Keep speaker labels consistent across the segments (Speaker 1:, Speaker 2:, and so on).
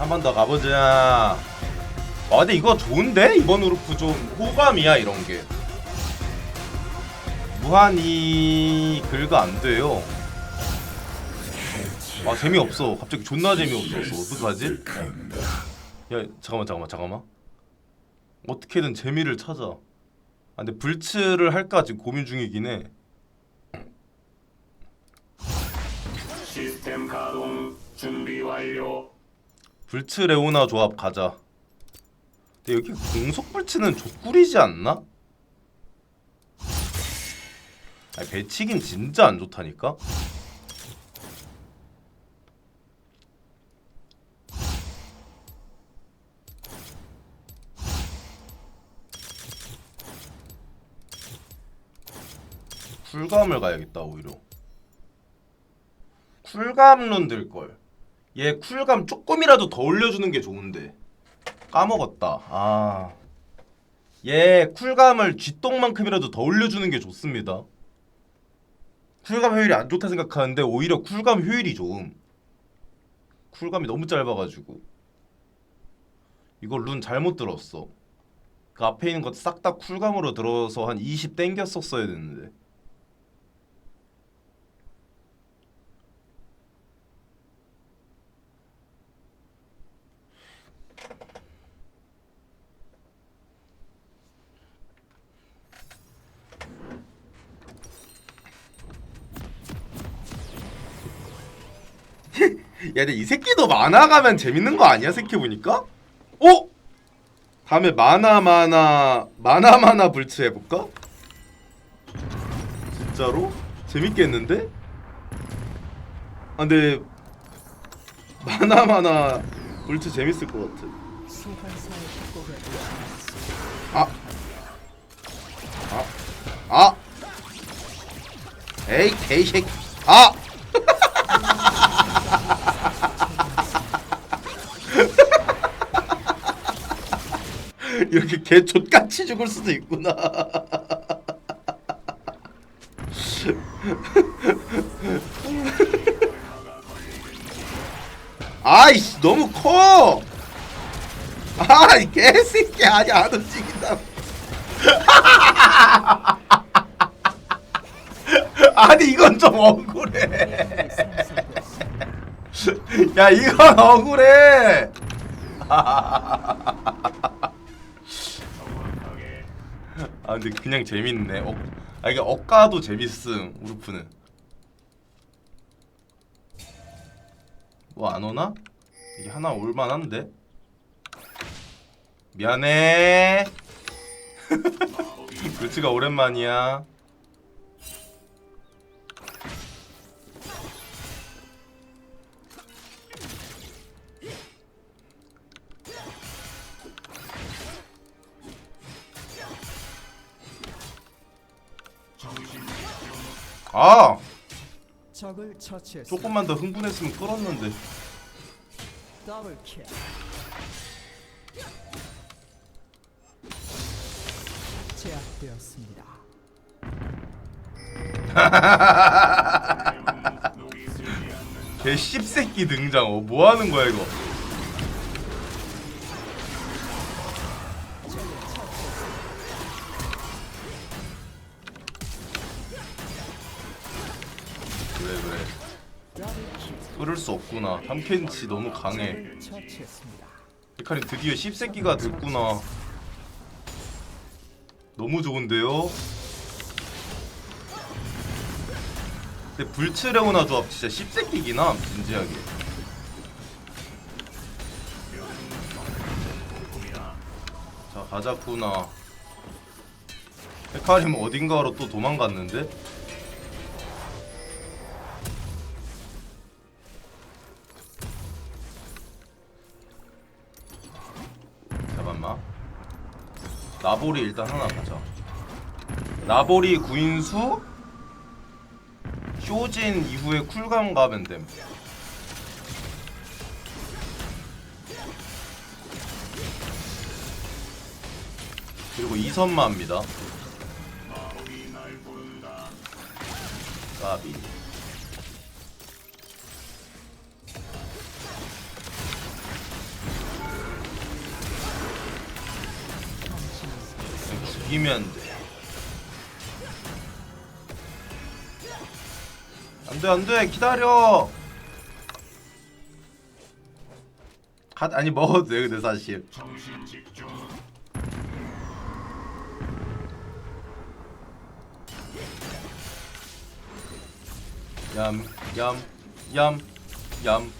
Speaker 1: 한 번 더 가보자. 아 근데 이거 좋은데 이번 우르프 좀 호감이야 이런 게. 무한히 긁어 안 돼요. 아 재미없어. 갑자기 존나 재미없었어. 어떡하지? 야 잠깐만 잠깐만 잠깐만. 어떻게든 재미를 찾아. 아 근데 불츠를 할까 지금 고민 중이긴 해.
Speaker 2: 시스템 가동 준비 완료.
Speaker 1: 불츠 레오나 조합 가자. 근데 여기 공속 불츠는 족꿀이지 않나? 아니 배치긴 진짜 안 좋다니까. 쿨감을 가야겠다 오히려. 쿨감룬 들 걸. 얘 쿨감 조금이라도 더 올려주는 게 좋은데 까먹었다. 아, 얘 쿨감을 쥐똥만큼이라도 더 올려주는 게 좋습니다. 쿨감 효율이 안 좋다 생각하는데 오히려 쿨감 효율이 좋음. 쿨감이 너무 짧아가지고 이거 룬 잘못 들었어. 그 앞에 있는 것 싹 다 쿨감으로 들어서 한 20 땡겼었어야 됐는데. 야, 근데 이 새끼도 만화 가면 재밌는 거 아니야? 새끼 보니까? 어? 다음에 만화 만화 불츠 해볼까? 진짜로? 재밌겠는데? 아 근데 만화 불츠 재밌을 것 같아. 아, 아, 아, 에이 개새끼, 아. 이렇게 개 족같이 죽을 수도 있구나. 아이씨 너무 커. 아, 이 개새끼 아니 안 움직인다. 아니 이건 좀 억울해. 야 이건 억울해. 아 근데 그냥 재밌네. 억, 아 이게 억가도 재밌음 우르프는. 뭐 안 오나? 이게 하나 올만한데. 미안해. 글츠가 오랜만이야. 아
Speaker 3: 적을 처치했습니다.
Speaker 1: 조금만 더 흥분했으면 끌었는데.
Speaker 3: 더블 킬. 제압되었습니다.
Speaker 1: 개 씹새끼 등장. 어, 뭐 하는 거야 이거? 없구나. 탐켄치 너무 강해. 헤카림 드디어 씹새끼가 됐구나. 너무 좋은데요? 근데 불츠레오나 조합 진짜 씹새끼긴 함 진지하게. 자 가자꾸나. 헤카림 어딘가로 또 도망갔는데? 나보리 일단 하나 가자. 나보리 구인수 쇼진 이후에 쿨감 가면 됨. 그리고 이선마입니다. 까비. 이기면 돼. 안돼 안돼 기다려. 가 아니 먹어도 돼 근데 사실. 얌, 얌, 얌, 얌.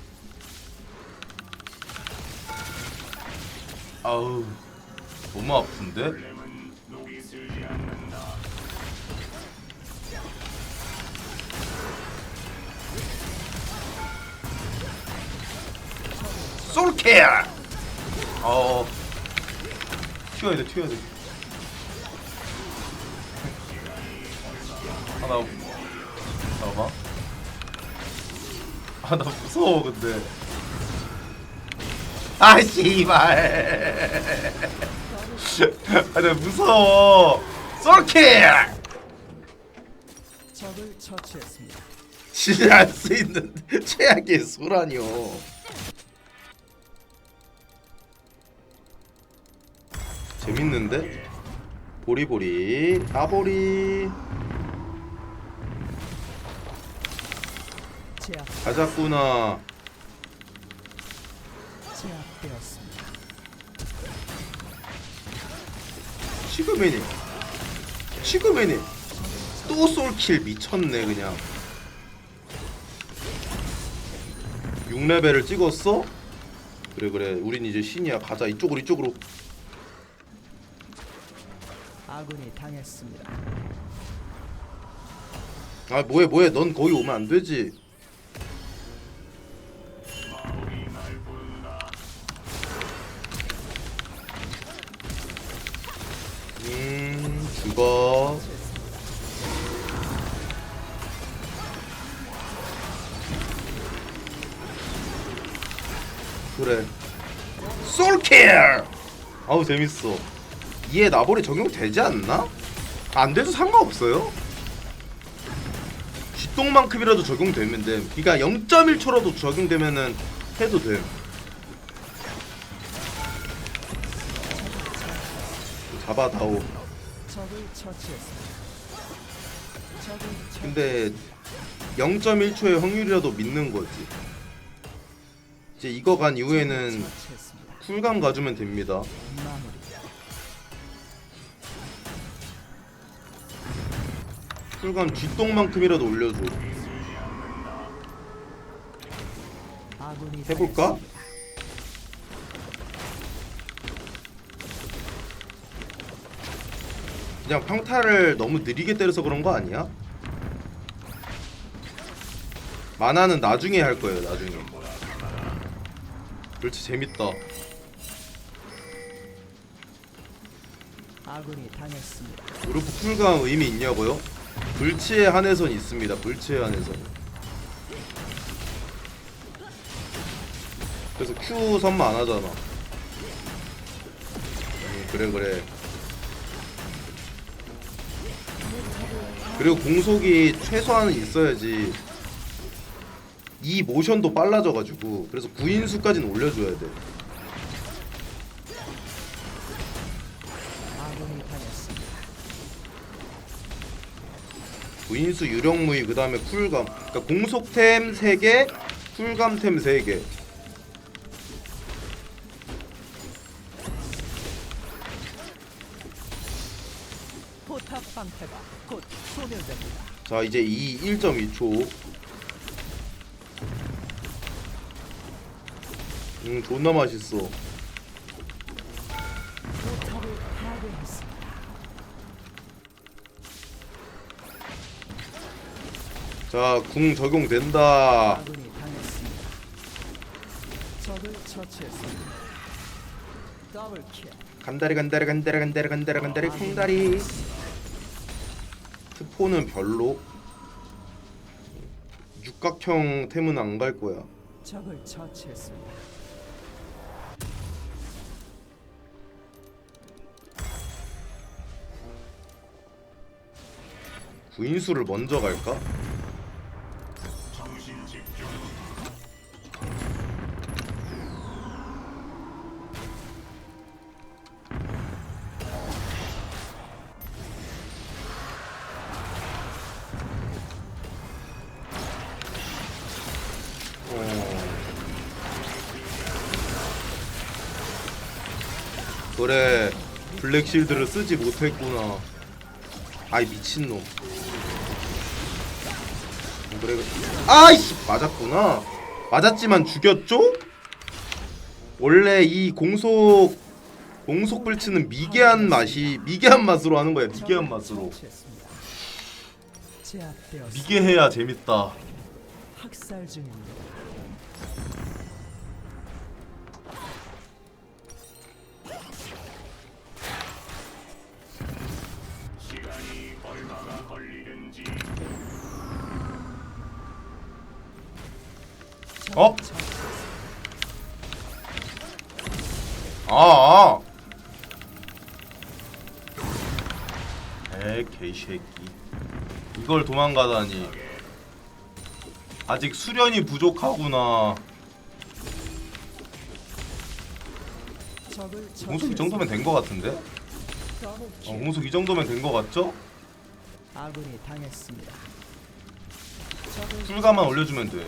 Speaker 1: 아우, 너무 아픈데? 솔케어! 어, 튀어야 돼, 튀어야 돼. 아, 나, 잠깐만. 아, 나 무서워, 근데. 아, 씨발. 아, 나 무서워. 솔케어!
Speaker 3: 적을 처치했습니다.
Speaker 1: 진짜 안 쓰이는 최악의 소라니 요. 재밌는데? 보리보리
Speaker 3: 제압
Speaker 1: 가자꾸나. 시그메니 시그메니 또 솔킬 미쳤네 그냥 6레벨을 찍었어? 그래 그래 우린 이제 신이야 가자 이쪽으로 이쪽으로
Speaker 3: 아군이 당했습니다.
Speaker 1: 아 뭐해 뭐해. 넌 거기 오면 안 되지. 음 죽어. 그래. 솔킬 아우 재밌어 이에 나벌이 적용되지 않나? 안 돼도 상관없어요 쥐똥만큼이라도 적용되면 돼 그니까 0.1초라도 적용되면은 해도 돼 잡아다오. 근데 0.1초의 확률이라도 믿는 거지. 이제 이거 간 이후에는. 쿨감 가주면 됩니다.
Speaker 3: 마무리.
Speaker 1: 쿨감 쥐똥만큼이라도 올려줘. 해볼까? 그냥 평타를 너무 느리게 때려서 그런 거 아니야? 만화는 나중에 할 거예요. 나중에. 그렇지 재밌다.
Speaker 3: 아군이 당했습니다.
Speaker 1: 우르프 쿨감 의미 있냐고요? 불치에 한해선 있습니다. 불치에 한해선. 그래서 Q 선만 안 하잖아. 음, 그래 그래. 그리고 공속이 최소한은 있어야지. 이 모션도 빨라져가지고 그래서 9인수까지는 올려줘야 돼. 인수 유령무이 그 다음에 쿨감. 그러니까 공속템 3개 쿨감템 3개.
Speaker 3: 포탑 방패가 곧 소멸됩니다.
Speaker 1: 자 이제 이 1.2초. 음 존나 맛있어 자 궁 적용된다. 간다리 간다리 간다리 간다리 간다리 간다리 콩다리 트포는 별로 육각형 템은 안 갈 거야
Speaker 3: 적을 처치했습니다.
Speaker 1: 구인수를 먼저 갈까? 그래 블랙실드를 쓰지 못했구나 아이 미친놈 그래 그래. 아이씨 맞았구나 맞았지만 죽였죠? 원래 이 공속 공속 불치는 미개한 맛이 미개한 맛으로 하는 거야 미개한 맛으로. 미개해야 재밌다
Speaker 3: 학살 중입니다.
Speaker 1: 어?
Speaker 3: 처치했습니다.
Speaker 1: 아. 에 개새끼. 이걸 도망가다니. 아직 수련이 부족하구나. 공속 이 정도면 된 거 같은데? 어,
Speaker 3: 킬.
Speaker 1: 공속 이 정도면 된 거 같죠?
Speaker 3: 아군이 당했습니다.
Speaker 1: 쿨가만 올려주면 돼.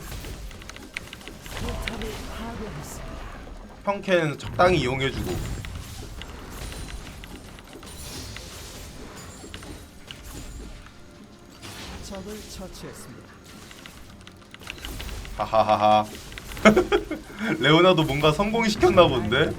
Speaker 1: 평캔 적당히 이용해주고.
Speaker 3: 적을 처치했습니다.
Speaker 1: 하하하하. 레오나도 뭔가 성공시켰나 본데?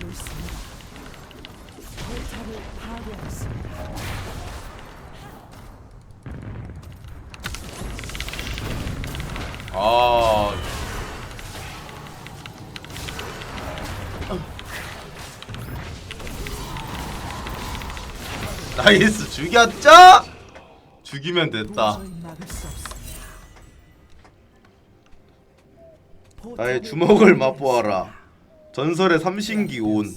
Speaker 1: 나이스 죽였죠? 죽이면 됐다. 나의 주먹을. 맛보아라. 전설의 삼신기 온.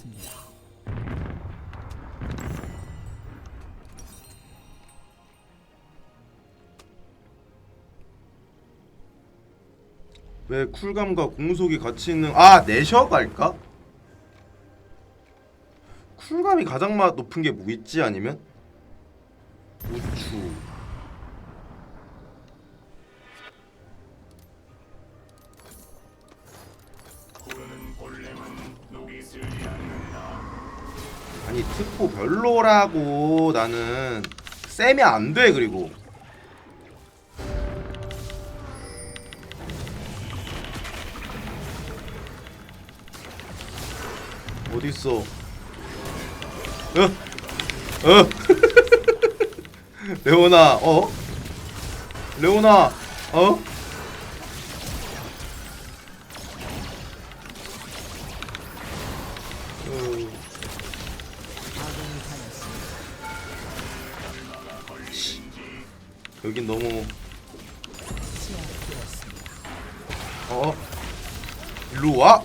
Speaker 1: 왜 쿨감과 공속이 같이 있는 아 내셔 갈까? 쿨감이 가장 맛 높은 게 뭐 있지 아니면 우추 아니 특보 별로라고 나는 세면 안 돼 그리고 어디 있어? 어? 어? 레오나 어? 레오나 어? 어. 여긴 너무. 어? 일로 와?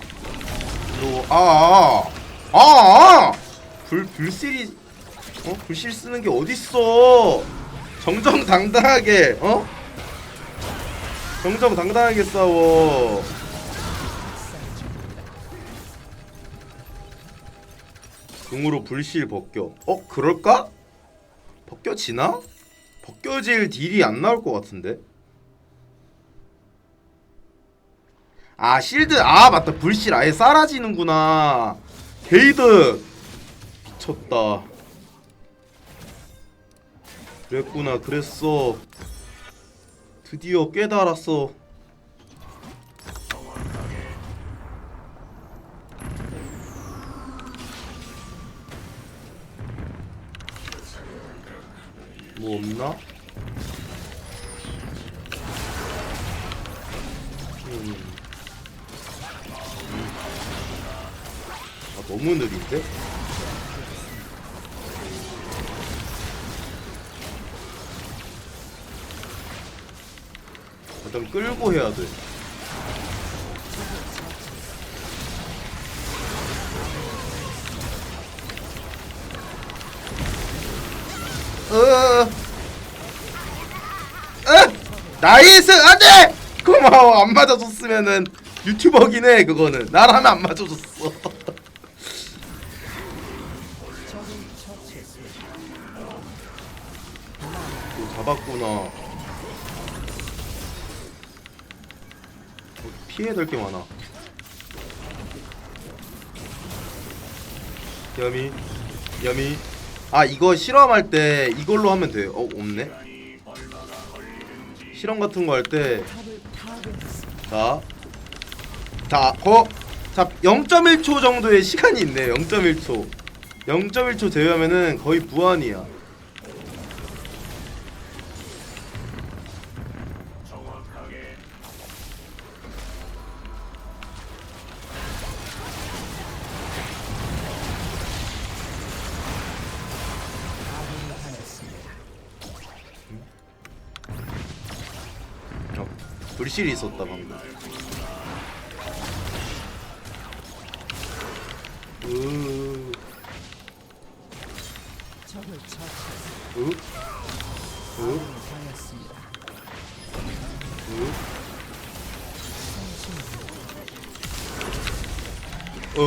Speaker 1: 일로 아, 아, 아, 불 불실이 어 불실 쓰는 게 어딨어? 정정당당하게 어? 정정당당하게 싸워. 궁으로 불실 벗겨. 어 그럴까? 벗겨지나? 벗겨질 딜이 안 나올 것 같은데. 아 실드 아 맞다 불실 아예 사라지는구나. 게이드 미쳤다. 그랬구나 그랬어. 드디어 깨달았어. 뭐 없나? 음. 아 너무 느린데? 일단 끌고 해야 돼. 으, 으, 나이스! 안돼! 고마워. 안 맞아줬으면은 유튜버긴 해 그거는. 나라면 안 맞아줬어. 잡았구나 피해야 될 게 많아 야미 여미 아 이거 실험할 때 이걸로 하면 돼요 어 없네 실험 같은 거 할때
Speaker 3: 탑을 파괴했습니다.
Speaker 1: 자, 자, 거, 자, 0.1초 정도의 시간이 있네. 0.1초. 0.1초 제외하면은 거의 무한이야. 불실이 있었다 방금. 으,
Speaker 3: 적을 처치했습니다.
Speaker 1: 으, 으,
Speaker 3: 아군이 당했습니다.
Speaker 1: 으.
Speaker 3: 성신
Speaker 1: 어?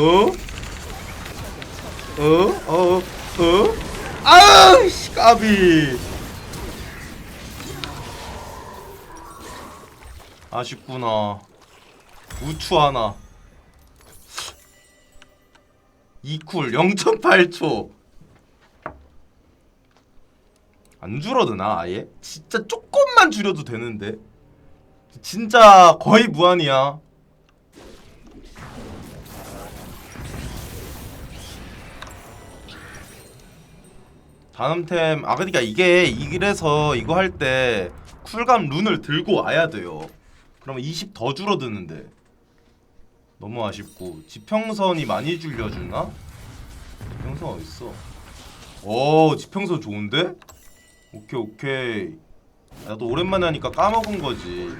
Speaker 1: 어? 어? 어? 아우 씨 까비 아쉽구나. 우추 하나. 2쿨 0.8초. 안 줄어드나 아예? 진짜 조금만 줄여도 되는데. 진짜 거의 무한이야. 다음 템, 아, 그러니까 이게, 이래서 이거 할 때 쿨감 룬을 들고 와야 돼요. 그러면 20 더 줄어드는데. 너무 아쉽고. 지평선이 많이 줄여주나? 지평선 어딨어? 오, 지평선 좋은데? 오케이, 오케이. 나도 오랜만에 하니까 까먹은 거지.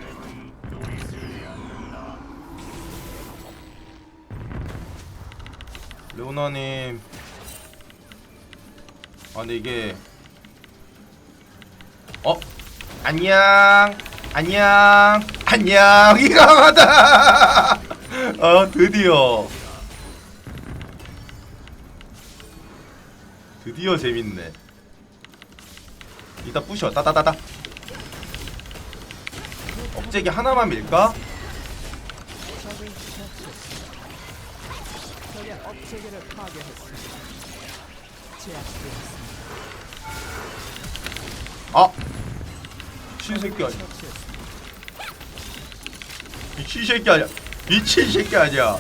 Speaker 1: 레오나님. 아 근데 이게 어 안녕 안녕. 안녕. 이강하다. 어 드디어. 드디어 재밌네. 이따 부셔. 따다다다. 업체기 하나만 밀까? 아! 미친 새끼 아니야. 미친 새끼 아니야? 미친 새끼 아니야?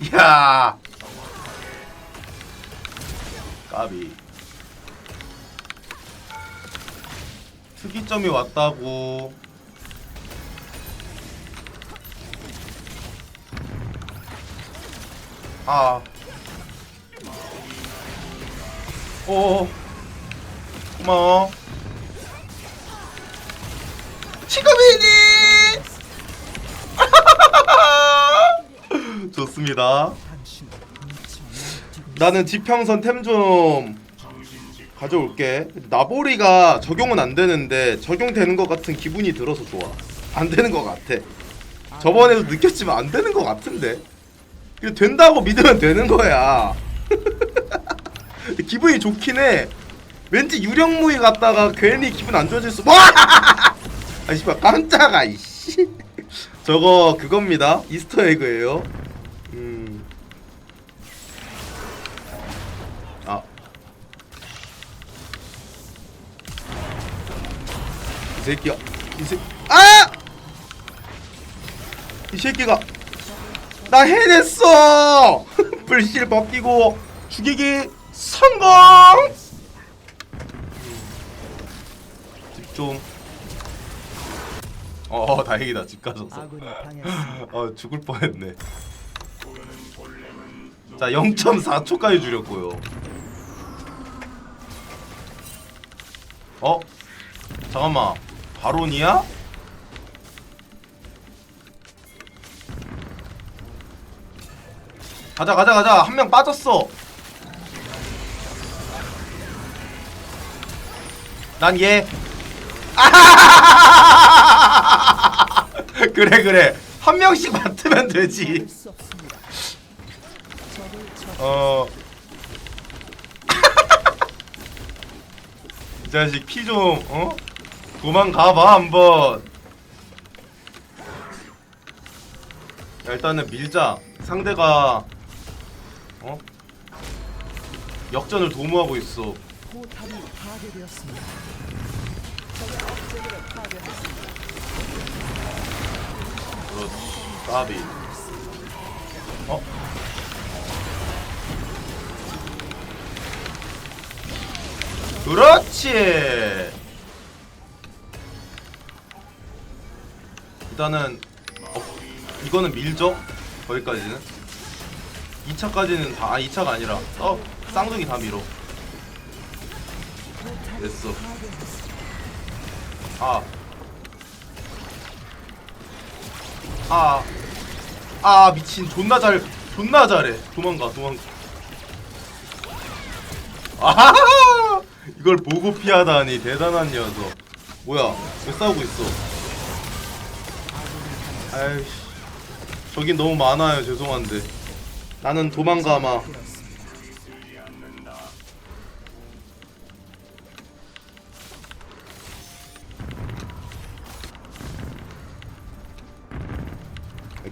Speaker 1: 이야! 까비. 특이점이 왔다고. 아. 오, 고마워. 좋습니다. 나는 지평선 템 좀 가져올게. 나보리가 적용은 안 되는데 적용되는 것 같은 기분이 들어서 좋아. 안 되는 것 같아. 저번에도 느꼈지만 안 되는 것 같은데. 이거 된다고 믿으면 되는 거야. 기분이 좋긴 해. 왠지 유령무이 갔다가 괜히 기분 안 좋아질 수. 와! 아 씨발 깜짝아 이씨. 저거 그겁니다. 이스터 에그예요. 새끼야. 이 새. 아! 이 새끼가 나 해냈어! 불실 벗기고 죽이기 성공! 집중. 어 다행이다 집
Speaker 3: 당했습니다.
Speaker 1: 어 죽을 뻔했네. 자 0.4초까지 줄였고요. 어? 잠깐만 바론이야? 가자 가자 가자 한 명 빠졌어. 난 얘. 그래 그래 한 명씩 맡으면 되지. 어. 이 자식 피 좀 어? 도망가봐 한번. 야, 일단은 밀자. 상대가 어? 역전을 도모하고 있어.
Speaker 3: 포탑이.
Speaker 1: 그렇지. 까비. 어? 그렇지. 일단은 어, 이거는 밀죠. 거기까지는. 2차까지는 다 아, 2차가 아니라 어 쌍둥이 다 밀어. 됐어. 아. 아. 아, 미친. 존나 잘, 존나 잘해. 도망가, 도망가. 아 이걸 보고 피하다니. 대단한 녀석. 뭐야, 왜 싸우고 있어? 아이씨. 저긴 너무 많아요. 죄송한데. 나는 도망가 마.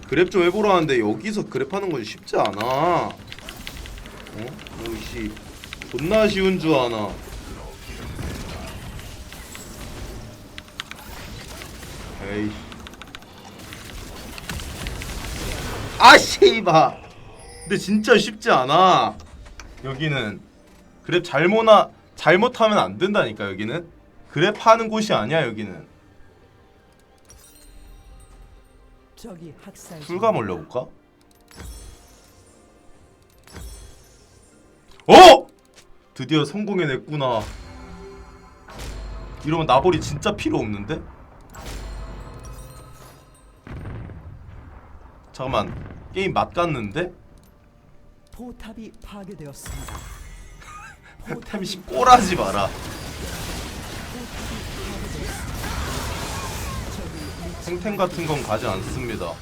Speaker 1: 그랩 좀 해보라는데 여기서 그랩 하는 건 쉽지 않아. 어? 오이씨 존나 쉬운 줄 아나. 에이. 아 씨바. 근데 진짜 쉽지 않아. 여기는 그랩 잘못하 잘못하면 안 된다니까 여기는. 그랩 하는 곳이 아니야 여기는.
Speaker 3: 적이 학살 중.
Speaker 1: 풀감 올려볼까? 어! 드디어 성공해냈구나. 이러면 나볼이 진짜 필요 없는데? 잠깐만 게임 맛갔는데?
Speaker 3: 포탑이 파괴되었습니다.
Speaker 1: 템시 꼬라지 마라. 생템 같은 건 가지 않습니다.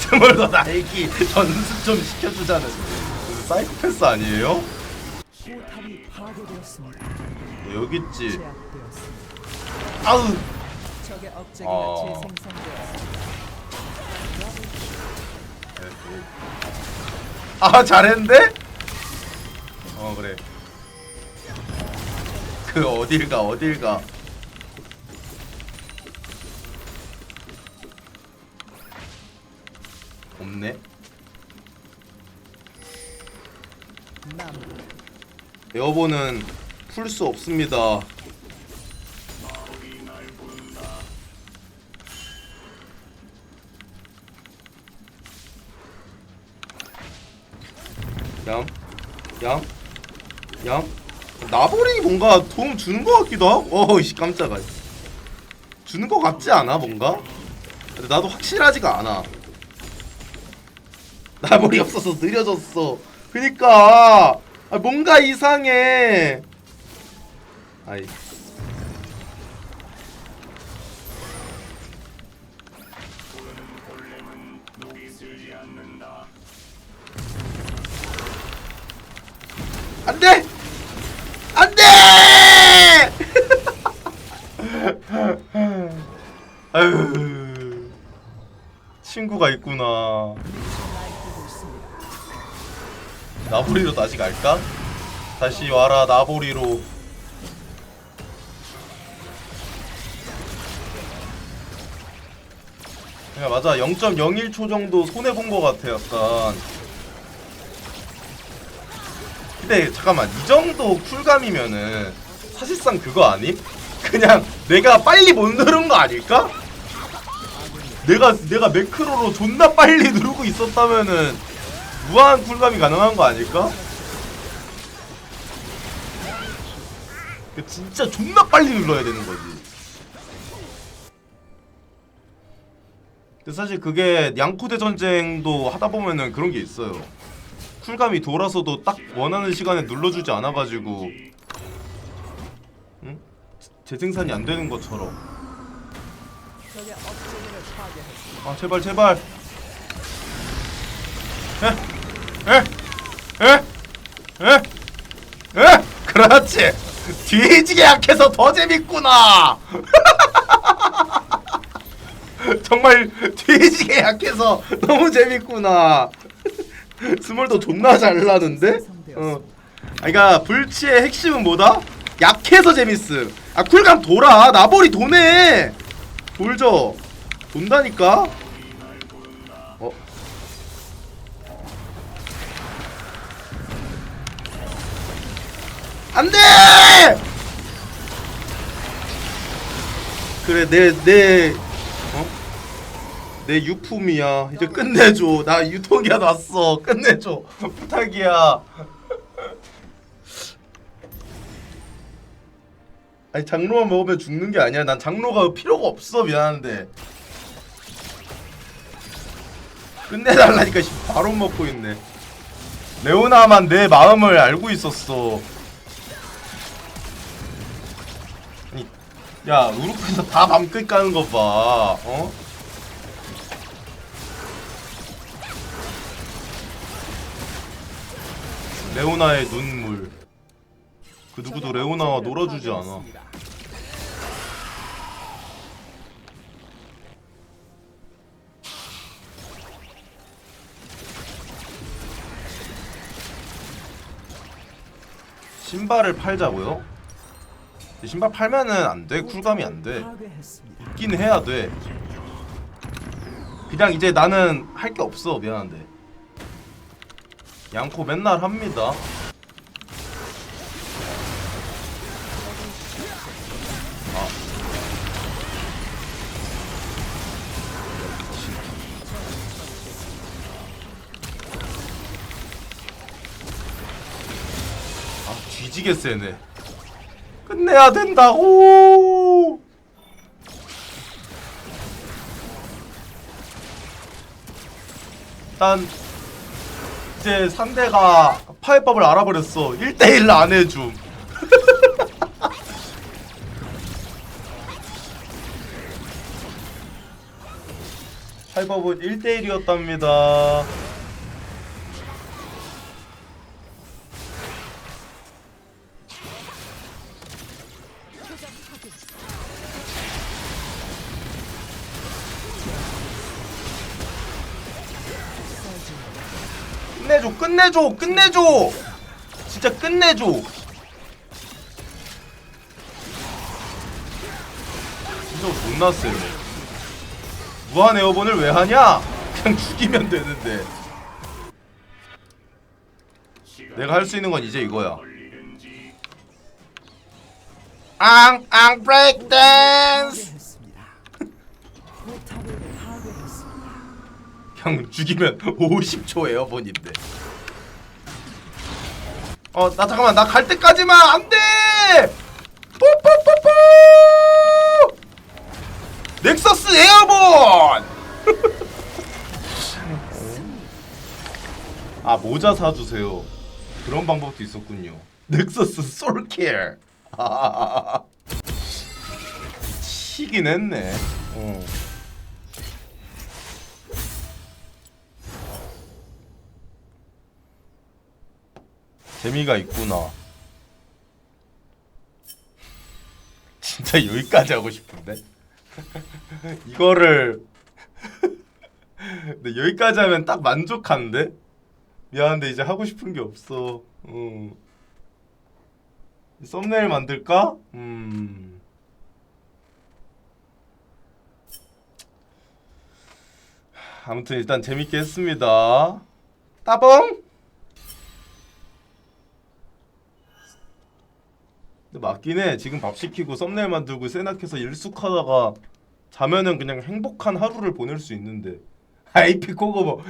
Speaker 1: 스물더 나에게 전수 좀 시켜주자는 무슨 사이코패스 아니에요?
Speaker 3: 포탑이 파괴되었습니다.
Speaker 1: 뭐 여기 있지.
Speaker 3: 제압되었습니다.
Speaker 1: 아우. 어. 아 잘했는데? 어 그래. 그 어딜 가 어딜 가. 없네. 에어본은 풀 수 없습니다. 나보링이 뭔가 도움 주는 것 같기도 하고. 어이씨 깜짝아. 주는 것 같지 않아 뭔가? 근데 나도 확실하지가 않아. 나볼이 없어서 느려졌어. 그니까 아, 뭔가 이상해. 아이. 친구가 있구나. 나보리로 다시 갈까? 다시 와라 나보리로 야 맞아 0.01초 정도 손해본 것 같아 약간 근데 잠깐만 이 정도 쿨감이면은 사실상 그거 아님? 그냥 내가 빨리 못 누른 거 아닐까? 내가 내가 매크로로 존나 빨리 누르고 있었다면은 무한 쿨감이 가능한 거 아닐까? 그 진짜 존나 빨리 눌러야 되는 거지. 근데 사실 그게 양코대 전쟁도 하다 보면은 그런 게 있어요. 쿨감이 돌아서도 딱 원하는 시간에 눌러주지 않아가지고, 응? 재생산이 안 되는 것처럼. 아 제발 제발. 에? 에? 에? 에? 그렇지. 뒤지게 약해서 더 재밌구나. 정말 뒤지게 약해서 너무 재밌구나. 스몰도 존나 잘 나는데? 어. 아, 그러니까 불치의 핵심은 뭐다? 약해서 재밌음. 아 쿨감 돌아. 나벌이 도네. 돌죠. 돈다니까. 어. 안돼. 그래 내내 어? 내 유품이야. 이제 끝내줘. 나 유통기한 왔어. 끝내줘. 부탁이야. 아니 장로만 먹으면 죽는 게 아니야. 난 장로가 필요가 없어. 미안한데. 끝내달라니까 씨, 바로 먹고 있네. 레오나만 내 마음을 알고 있었어. 아니, 야 우르크에서 다 밤끝 가는 거 봐. 어? 레오나의 눈물. 그 누구도 레오나와 놀아주지 않아. 신발을 팔자고요? 신발 팔면은 안 돼. 쿨감이 안 돼. 있긴 해야 돼. 그냥 이제 나는 할 게 없어. 미안한데. 양코 맨날 합니다. 뒤지게 세네. 끝내야 된다고. 일단 이제 상대가 파이법을 알아버렸어 1대1을 안 해줌 파이법은 1대1이었답니다 끝내줘 끝내줘 끝내줘. 진짜 끝내줘. 진짜 존나 쎄 무한 에어본을 왜 하냐? 그냥 죽이면 되는데. 내가 할 수 있는 건 이제 이거야. 앙앙 브레이크 댄스
Speaker 3: 파괴했습니다. 포탑을 파괴했습니다.
Speaker 1: 그냥 죽이면 50초 에어본인데 어 나 잠깐만 나 갈 때까지만 안돼! 뽀뽀뽀뽀! 넥서스 에어본! 아 모자 사주세요. 그런 방법도 있었군요. 넥서스 솔킬 치긴 했네. 어. 재미가 있구나. 진짜 여기까지 하고 싶은데. 이거를 근데 여기까지 하면 딱 만족한데. 미안한데 이제 하고 싶은 게 없어. 어. 썸네일 만들까? 음. 아무튼 일단 재밌게 했습니다. 따봉! 근데 맞긴 해. 지금 밥 시키고 썸네일 만들고 세나해서 일숙하다가 자면은 그냥 행복한 하루를 보낼 수 있는데. IP 코고 뭐